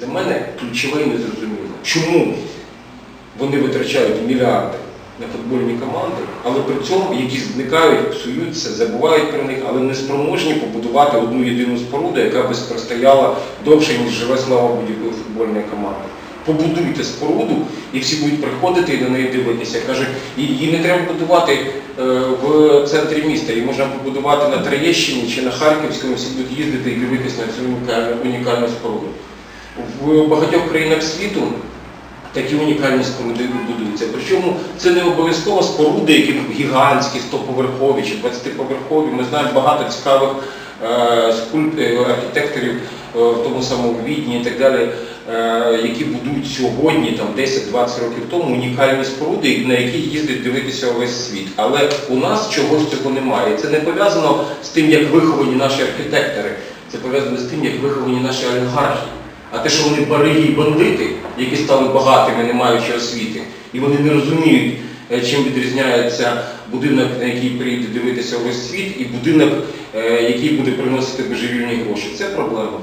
Для мене ключове і незрозуміло, чому вони витрачають мільярди на футбольні команди, але при цьому які зникають, псуються, забувають про них, але не спроможні побудувати одну єдину споруду, яка би простояла довше, ніж живе слава будь-якої футбольної команди. Побудуйте споруду, і всі будуть приходити і на неї дивитися. Кажуть, її не треба будувати е, в центрі міста, її можна побудувати на Троєщині чи на Харківському, всі будуть їздити і дивитися на цю унікальну споруду. В багатьох країнах світу такі унікальні споруди будуються. Причому це не обов'язково споруди, які гігантські, 100-поверхові чи 20-поверхові. Ми знаємо багато цікавих е, е, архітекторів е, в тому самому Відні і так далі, які будують сьогодні, там 10-20 років тому, унікальні споруди, на які їздить дивитися увесь світ. Але у нас чогось цього немає. Це не пов'язано з тим, як виховані наші архітектори, це пов'язано з тим, як виховані наші олігархи. А те, що вони бариги і бандити, які стали багатими, не маючи освіти, і вони не розуміють, е, чим відрізняється будинок, на який прийде дивитися весь світ, і будинок, е, який буде приносити божевільні гроші. Це проблема.